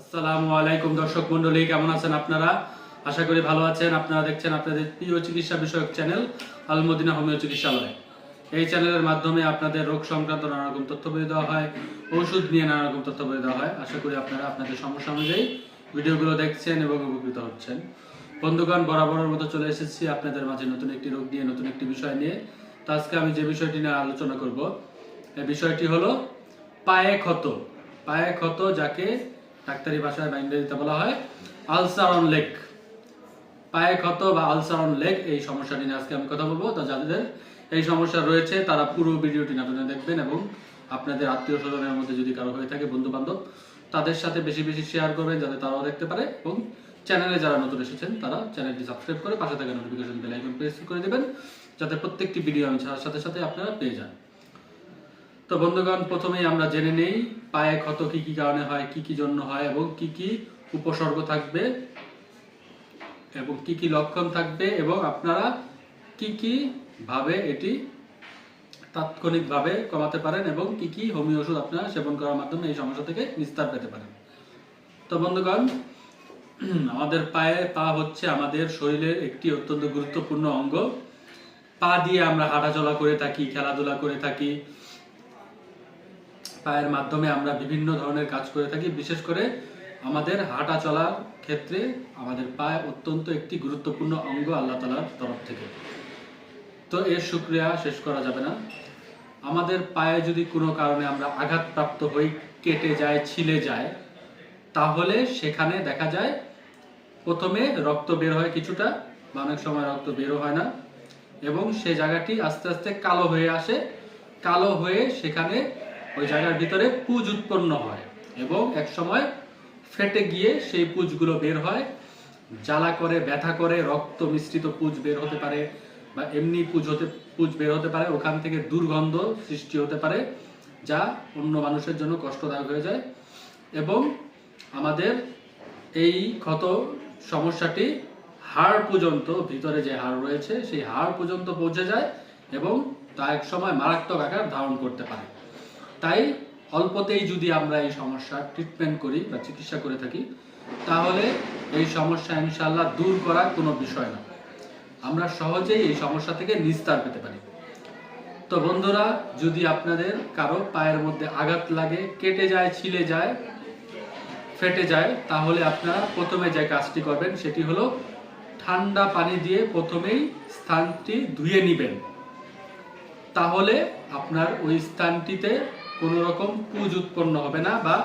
আসসালামু আলাইকুম দর্শক মন্ডলী কেমন আছেন আপনারা? আশা করি ভালো আছেন। আপনারা দেখছেন আপনাদের প্রিয় চিকিৎসা বিষয়ক চ্যানেল আলমদিনা হোমিও চিকিৎসালয়। এই চ্যানেলের মাধ্যমে আপনাদের রোগ সংক্রান্ত নানা রকম তথ্য বলে দেওয়া হয়, ওষুধ নিয়ে নানা রকম তথ্য বলে দেওয়া হয়। আশা করি আপনারা আপনাদের সমস্যা অনুযায়ী ভিডিওগুলো দেখছেন এবং উপকৃত হচ্ছেন। বন্ধুগণ, বরাবরের মতো চলে এসেছি আপনাদের মাঝে নতুন একটি রোগ নিয়ে, নতুন একটি বিষয় নিয়ে। তো আজকে আমি যে বিষয়টি নিয়ে আলোচনা করব এই বিষয়টি হলো পায়ে ক্ষত। পায়ে ক্ষত যাকে ডাক্তারি ভাষায় বা ইংরেজিতে বলা হয় আলসার অন লেগ পায়ে ক্ষত বা আলসার অন লেগ এই সমস্যাটি নিয়ে আজকে আমি কথা বলব। তো যাদের এই সমস্যা রয়েছে, তারা পুরো ভিডিওটি নাটনে দেখবেন এবং আপনাদের আত্মীয় স্বজনের মধ্যে যদি কারও হয়ে থাকে বন্ধু বান্ধব তাদের সাথে বেশি বেশি শেয়ার করবেন যাতে তারাও দেখতে পারে এবং চ্যানেলে যারা নতুন এসেছেন, তারা চ্যানেলটি সাবস্ক্রাইব করে পাশে থাকা নোটিফিকেশন বেল আইকন প্রেস করে দেবেন, যাতে প্রত্যেকটি ভিডিও আমি ছাড়ার সাথে সাথে আপনারা পেয়ে যান। তো বন্ধুগণ, প্রথমেই আমরা জেনে নেই পায়ে ক্ষত কি কি কারণে হয়, কি কি জন্য হয় এবং কি কি উপসর্গ থাকবে এবং কি কি লক্ষণ থাকবে এবং আপনারা কি কি ভাবে এটি তাৎক্ষণিকভাবে কমাতে পারেন এবং কি কি হোমিও ওষুধ আপনারা সেবন করার মাধ্যমে এই সমস্যা থেকে নিস্তার পেতে পারেন। তো বন্ধুগণ, আমাদের পায়ে পা হচ্ছে আমাদের শরীরের একটি অত্যন্ত গুরুত্বপূর্ণ অঙ্গ। পা দিয়ে আমরা হাঁটাচলা করে থাকি, খেলাধুলা করে থাকি। পায়ের মাধ্যমে আমরা বিভিন্ন ধরনের কাজ করে থাকি। বিশেষ করে আমাদের হাঁটা চলার ক্ষেত্রে আমাদের পায়ে অত্যন্ত একটি গুরুত্বপূর্ণ অঙ্গ আল্লাহ তালার তরফ থেকে। তো এর শুক্রিয়া শেষ করা যাবে না। আমাদের পায়ে যদি কোনো কারণে আমরা আঘাতপ্রাপ্ত হই, কেটে যায়, ছিলে যায়, তাহলে সেখানে দেখা যায় প্রথমে রক্ত বের হয় কিছুটা, বা অনেক সময় রক্ত বেরও হয় না, এবং সে জায়গাটি আস্তে আস্তে কালো হয়ে আসে। কালো হয়ে সেখানে ওই জায়গার ভিতরে পুজ উৎপন্ন হয় এবং এক সময় ফেটে গিয়ে সেই পুজগুলো বের হয়, জ্বালা করে, ব্যথা করে, রক্ত মিশ্রিত পুজ বের হতে পারে বা এমনি পুজ হতে, পুজ বের হতে পারে, ওখান থেকে দুর্গন্ধ সৃষ্টি হতে পারে যা অন্য মানুষের জন্য কষ্টদায়ক হয়ে যায় এবং আমাদের এই ক্ষত সমস্যাটি হাড় পর্যন্ত, ভিতরে যে হাড় রয়েছে সেই হাড় পর্যন্ত পৌঁছে যায় এবং তা এক সময় মারাত্মক আকার ধারণ করতে পারে। তাই অল্পতেই যদি আমরা এই সমস্যার ট্রিটমেন্ট করি বা চিকিৎসা করে থাকি, তাহলে এই সমস্যা ইনশাল্লাহ দূর করা কোনো বিষয় না। আমরা সহজেই এই সমস্যা থেকে নিস্তার পেতে পারি। তো বন্ধুরা, যদি আপনাদের কারও পায়ের মধ্যে আঘাত লাগে, কেটে যায়, ছিলে যায়, ফেটে যায়, তাহলে আপনারা প্রথমে যে কাজটি করবেন সেটি হলো ঠান্ডা পানি দিয়ে প্রথমেই স্থানটি ধুয়ে নেবেন। তাহলে আপনার ওই স্থানটিতে কোনো রকম পুজ উৎপন্ন হবে না বা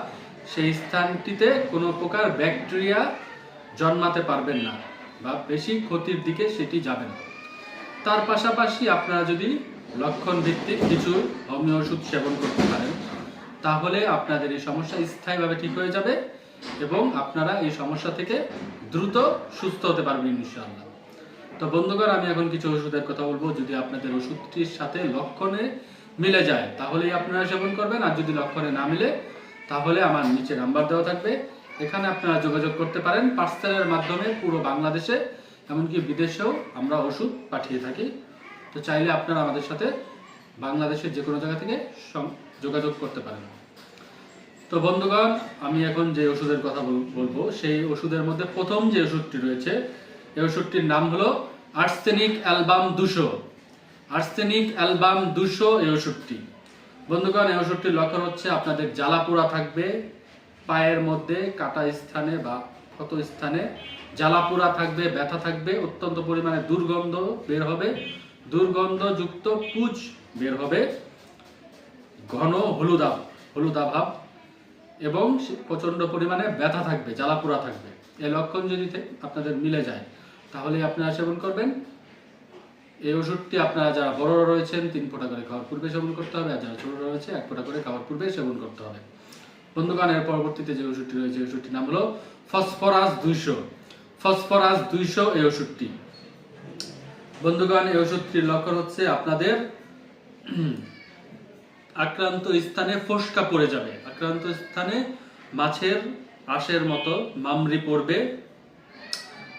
সেই স্থানটিতে কোনো প্রকার ব্যাকটেরিয়া জন্মাতে পারবেন না বা বেশি ক্ষতির দিকে সেটি যাবে না। তার পাশাপাশি আপনারা যদি লক্ষণ ভিত্তিক কিছু হোমিও ওষুধ সেবন করতে পারেন, তাহলে আপনাদের এই সমস্যা স্থায়ীভাবে ঠিক হয়ে যাবে এবং আপনারা এই সমস্যা থেকে দ্রুত সুস্থ হতে পারবেন ইনশাআল্লাহ। তো বন্ধুগণ, আমি এখন কিছু ওষুধের কথা বলব। যদি আপনাদের ওষুধটির সাথে লক্ষণে মিলে যায়। তাহলেই আপনারা সেবন করবেন, আর যদি লক্ষণে না মিলে, তাহলে আমার নিচে নাম্বার দেওয়া থাকবে। এখানে আপনারা যোগাযোগ করতে পারেন পার্সেলের মাধ্যমে পুরো বাংলাদেশে, এমনকি বিদেশেও আমরা ওষুধ পাঠিয়ে থাকি। তো চাইলে আপনারা আমাদের সাথে বাংলাদেশের যে কোনো জায়গা থেকে যোগাযোগ করতে পারেন। তো বন্ধুগণ, আমি এখন যে ওষুধের কথা বল- বলব, সেই ওষুধের মধ্যে প্রথম যে ওষুধটি রয়েছে, এই ওষুধটির নাম হলো আর্সেনিক অ্যালবাম দুশো। আর্সেনিক অ্যালবাম দুশো এই ওষুধটি বন্ধুগণ এই ওষুধটির লক্ষণ হচ্ছে আপনাদের জ্বালা পোড়া থাকবে, পায়ের মধ্যে কাটা স্থানে বা ক্ষত স্থানে জ্বালা পোড়া থাকবে, ব্যথা থাকবে, অত্যন্ত পরিমাণে দুর্গন্ধ বের হবে, দুর্গন্ধযুক্ত পুজ বের হবে, ঘন হলুদা হলুদা ভাব এবং প্রচণ্ড পরিমাণে ব্যথা থাকবে, জ্বালা পোড়া থাকবে। এই লক্ষণ যদি আপনাদের মিলে যায়, তাহলে আপনারা সেবন করবেন এই ওষুধটি আপনারা যারা বড়রা রয়েছেন, তিন ফোঁটা করে খাওয়ার পূর্বে সেবন করতে হবে, আর যারা ছোট রয়েছে, এক ফোঁটা করে খাওয়ার পূর্বে সেবন করতে হবে। বন্ধুগণ, এর পরবর্তীতে যে ওষুধটি রয়েছে ওষুধটির নাম হলো ফসফরাস দুইশো। ফসফরাস দুইশো এই ওষুধটি। বন্ধুগণ, এই ওষুধটির লক্ষণ হচ্ছে আপনাদের আক্রান্ত স্থানে ফোসকা পড়ে যাবে। আক্রান্ত স্থানে মাছের, আশের মতো মামরি পড়বে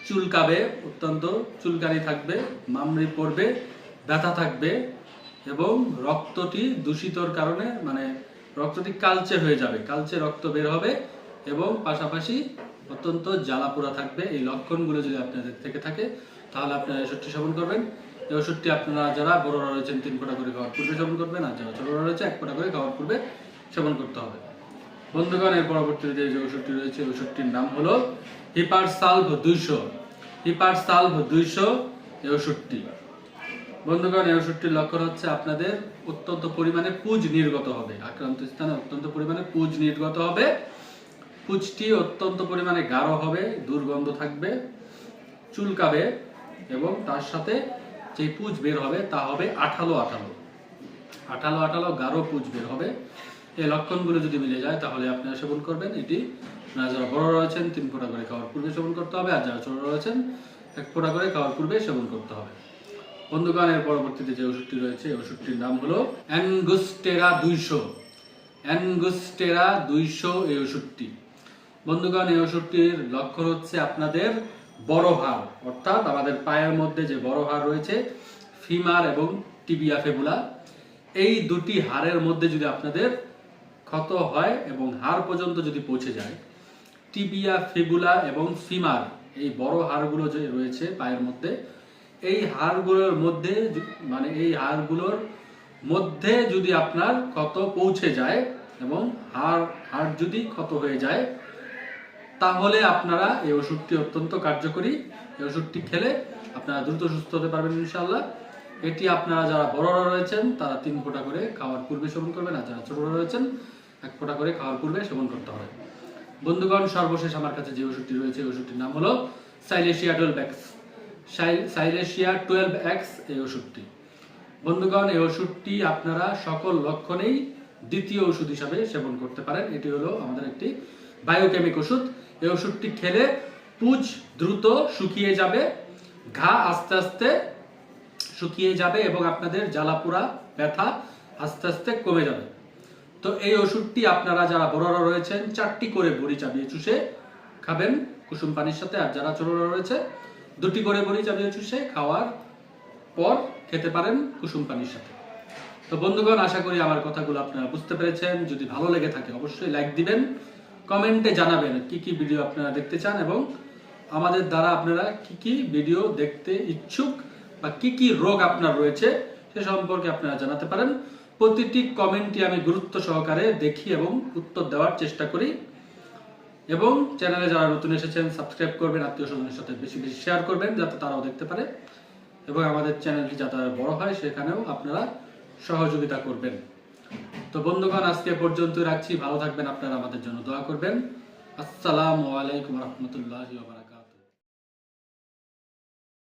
চুলকাবে, অত্যন্ত চুলকানি থাকবে, মামরি পড়বে, ব্যথা থাকবে এবং রক্তটি দূষিতর কারণে মানে রক্তটি কালচে হয়ে যাবে, কালচে রক্ত বের হবে এবং পাশাপাশি অত্যন্ত জ্বালাপোড়া থাকবে। এই লক্ষণগুলো যদি আপনাদের থেকে থাকে, তাহলে আপনারা ওষুধটি সেবন করবেন। এই ওষুধটি আপনারা যারা বড়রা রয়েছেন, তিন ফোটা করে খাওয়ার পূর্বে সেবন করবেন, আর যারা ছোটরা রয়েছে, এক ফোঁটা করে খাওয়ার পূর্বে সেবন করতে হবে। বন্ধুগণ, এর পরবর্তীতে যে ওষুধটি রয়েছে, ওষুধটির নাম হলো হিপার সালভ দুইশো, হিপার সালভ দুইশো এই ওষুধটি বন্ধুগণ এই ওষুধটির লক্ষণ হচ্ছে আপনাদের অত্যন্ত পরিমাণে পুজ নির্গত হবে। আক্রান্ত স্থানে অত্যন্ত পরিমাণে পুজ নির্গত হবে। পুজটি অত্যন্ত পরিমাণে গাঢ় হবে, দুর্গন্ধ থাকবে, চুলকাবে এবং তার সাথে যে পুজ বের হবে তা হবে আঠালো আঠালো। আঠালো আঠালো গাঢ় পুজ বের হবে। এই লক্ষণগুলো যদি মিলে যায় তাহলে আপনারা সেবন করবেন এটি আপনারা যারা বড় রয়েছেন, তিন ফোঁটা করে খাওয়ার পূর্বে সেবন করতে হবে, আর যারা ছোট রয়েছেন, এক ফোঁটা করে খাওয়ার পূর্বে সেবন করতে হবে। বন্ধুগণ এর পরবর্তীতে যে ওষুধটি রয়েছে, এই ওষুধটির নাম হলো অ্যাঙ্গুস্টেরা দুইশো। অ্যাঙ্গুস্টেরা দুইশো এই ওষুধটি। বন্ধুগণ, এই ওষুধটির লক্ষণ হচ্ছে আপনাদের বড় হাড়, অর্থাৎ আমাদের পায়ের মধ্যে যে বড় হাড় রয়েছে, ফিমার এবং টিবিয়া ফেবুলা, এই দুটি হাড়ের মধ্যে যদি আপনাদের ক্ষত হয় এবং হাড় পর্যন্ত যদি পৌঁছে যায় টিবিয়া ফিবুলা এবং ফিমার এই বড় হাড়গুলো যে রয়েছে পায়ের মধ্যে, এই হাড়গুলোর মধ্যে মানে এই হাড়গুলোর মধ্যে যদি আপনার ক্ষত পৌঁছে যায় এবং হাড় হাড় যদি ক্ষত হয়ে যায়, তাহলে আপনারা এই ওষুধটি অত্যন্ত কার্যকরী। এই ওষুধটি খেলে আপনারা দ্রুত সুস্থ হতে পারবেন ইনশাআল্লাহ। এটি আপনারা যারা বড়রা রয়েছেন, তারা তিন ফোঁটা করে খাওয়ার পূর্বে সেবন করবেন, আর যারা ছোটরা রয়েছেন, এক ফোঁটা করে খাওয়ার পূর্বে সেবন করতে হবে। বন্ধুগণ, সর্বশেষ আমার কাছে যে ওষুধটি রয়েছে ওষুধটির নাম হলো silicea twelve X silicea twelve X এই ওষুধটি। বন্ধুগণ, এই ওষুধটি আপনারা সকল লক্ষণেই দ্বিতীয় ওষুধ হিসাবে সেবন করতে পারেন। এটি হলো আমাদের একটি বায়োকেমিক ওষুধ। এই ওষুধটি খেলে পুজ দ্রুত শুকিয়ে যাবে, ঘা আস্তে আস্তে শুকিয়ে যাবে এবং আপনাদের জ্বালাপুরা ব্যথা আস্তে আস্তে কমে যাবে। তো এই ওষুধটি আপনারা যারা বড়রা রয়েছেন, চারটি করে বড়ি চাবিয়ে চুষে খাবেন কুসুম পানির সাথে। আর যারা ছোটরা রয়েছে, দুটি করে বড়ি চাবিয়ে চুষে খাওয়ার পর খেতে পারেন কুসুম পানির সাথে। তো বন্ধুগণ, আশা করি আমার কথাগুলো আপনারা বুঝতে পেরেছেন। যদি ভালো লেগে থাকে, অবশ্যই লাইক দিবেন, কমেন্টে জানাবেন কি কি ভিডিও আপনারা দেখতে চান এবং আমাদের দ্বারা আপনারা কি কি ভিডিও দেখতে ইচ্ছুক বা কি কি রোগ আপনার রয়েছে, সে সম্পর্কে আপনারা জানাতে পারেন। প্রতিটি কমেন্টই আমি গুরুত্ব সহকারে দেখি এবং উত্তর দেওয়ার চেষ্টা করি। এবং চ্যানেলে যারা নতুন এসেছেন সাবস্ক্রাইব করবেন, আত্মীয় স্বজনের সাথে বেশি বেশি শেয়ার করবেন, যাতে তারাও দেখতে পারে। এবং আমাদের চ্যানেলটি যাতে বড় হয়, সেখানেও আপনারা সহযোগিতা করবেন। তো বন্ধুগণ, আজকে পর্যন্ত রাখছি। ভালো থাকবেন, আপনারা আমাদের জন্য দোয়া করবেন। আসসালামু আলাইকুম রহমতুল্লাহ